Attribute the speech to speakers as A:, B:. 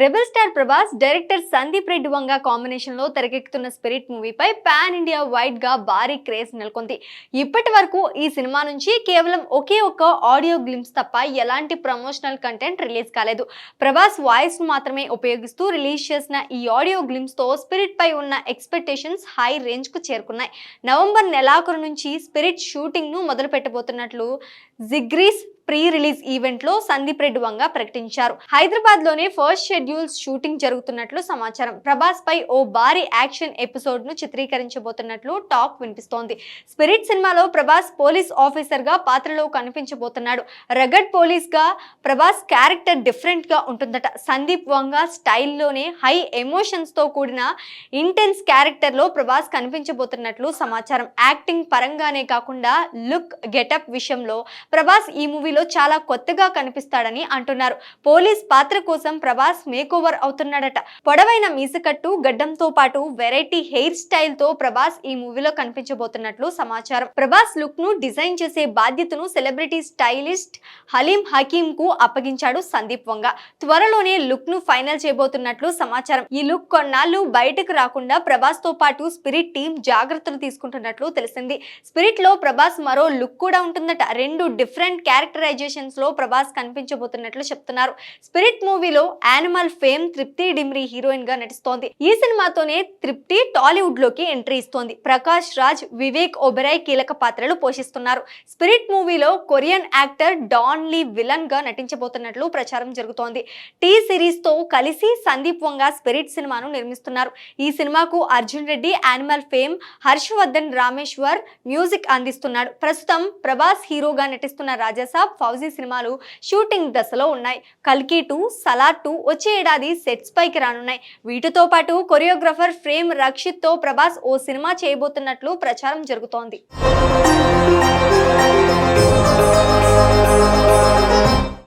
A: Rebel star Prabhas director Sandeep Reddy Vanga కాంబినేషన్లో తెరకెక్కుతున్న spirit మూవీపై pan India వైడ్గా భారీ క్రేజ్ నెలకొంది. ఇప్పటి వరకు ఈ సినిమా నుంచి కేవలం ఒకే ఒక్క ఆడియో గ్లిమ్స్ తప్ప ఎలాంటి ప్రమోషనల్ కంటెంట్ రిలీజ్ కాలేదు. ప్రభాస్ వాయిస్ను మాత్రమే ఉపయోగిస్తూ రిలీజ్ చేసిన ఈ ఆడియో గ్లిమ్స్తో స్పిరిట్ పై ఉన్న ఎక్స్పెక్టేషన్స్ హై రేంజ్కు చేరుకున్నాయి. నవంబర్ నెలాఖరు నుంచి స్పిరిట్ షూటింగ్ను మొదలు పెట్టబోతున్నట్లు జిగ్రీస్ ప్రీ రిలీజ్ ఈవెంట్లో సందీప్ రెడ్డి వంగ ప్రకటించారు. హైదరాబాద్లోనే ఫస్ట్ షెడ్యూల్ షూటింగ్ జరుగుతున్నట్లు సమాచారం. ప్రభాస్ పై ఓ భారీ యాక్షన్ ఎపిసోడ్ను చిత్రీకరించబోతున్నట్లు టాక్ వినిపిస్తోంది. స్పిరిట్ సినిమాలో ప్రభాస్ పోలీస్ ఆఫీసర్గా పాత్రలో కనిపించబోతున్నాడు. రగడ్ పోలీస్గా ప్రభాస్ క్యారెక్టర్ డిఫరెంట్గా ఉంటుందట. సందీప్ వంగ స్టైల్లోనే హై ఎమోషన్స్తో కూడిన ఇంటెన్స్ క్యారెక్టర్లో ప్రభాస్ కనిపించబోతున్నట్లు సమాచారం. యాక్టింగ్ పరంగానే కాకుండా లుక్ గెటప్ విషయంలో ప్రభాస్ ఈ మూవీలో చాలా కొత్తగా కనిపిస్తాడని అంటున్నారు. పోలీస్ పాత్ర కోసం ప్రభాస్ మేకోవర్ అవుతున్నాడట. పొడవైన మీసకట్టు గడ్డంతో పాటు వెరైటీ హెయిర్ స్టైల్తో ప్రభాస్ ఈ మూవీలో కనిపించబోతున్నట్లు సమాచారం. ప్రభాస్ లుక్ను డిజైన్ చేసే బాధ్యతను సెలబ్రిటీ స్టైలిస్ట్ హలీం హకీం కు అప్పగించాడు సందీప్ వంగ. త్వరలోనే లుక్ను ఫైనల్ చేయబోతున్నట్లు సమాచారం. ఈ లుక్ కొన్నాళ్ళు బయటకు రాకుండా ప్రభాస్తో పాటు స్పిరిట్ టీం జాగ్రత్తలు తీసుకుంటున్నట్లు తెలిసింది. స్పిరిట్లో ప్రభాస్ మరో లుక్ కూడా ఉంటుందట. రెండు డిఫరెంట్ క్యారెక్టర్ క్యారెక్టరైజేషన్స్లో ప్రభాస్ కనిపించబోతున్నట్లు చెప్తున్నారు. స్పిరిట్ మూవీలో యానిమల్ ఫేమ్ తృప్తి డిమ్రీ హీరోయిన్గా నటిస్తోంది. ఈ సినిమాతోనే తృప్తి టాలీవుడ్లోకి ఎంట్రీ ఇస్తోంది. ప్రకాష్ రాజ్ వివేక్ ఒబెరాయ్ కీలక పాత్రలు పోషిస్తున్నారు. స్పిరిట్ మూవీలో కొరియన్ యాక్టర్ డాన్ లీ విలన్గా నటించబోతున్నట్లు ప్రచారం జరుగుతోంది. టీ సిరీస్తో కలిసి సందీప్ వంగ స్పిరిట్ సినిమాను నిర్మిస్తున్నారు. ఈ సినిమాకు Arjun Reddy Animal fame Harshavardhan Rameshwar music అందిస్తున్నాడు. ప్రస్తుతం ప్రభాస్ హీరోగా నటిస్తున్న రాజాసాబ్ ఫౌజీ సినిమాలు షూటింగ్ దశలో ఉన్నాయి. కల్కి టూ సలార్ టూ వచ్చే ఏడాది సెట్స్ పైకి రానున్నాయి. వీటితో పాటు కొరియోగ్రఫర్ ఫ్రేమ్ రక్షిత్తో ప్రభాస్ ఓ సినిమా చేయబోతున్నట్లు ప్రచారం జరుగుతోంది.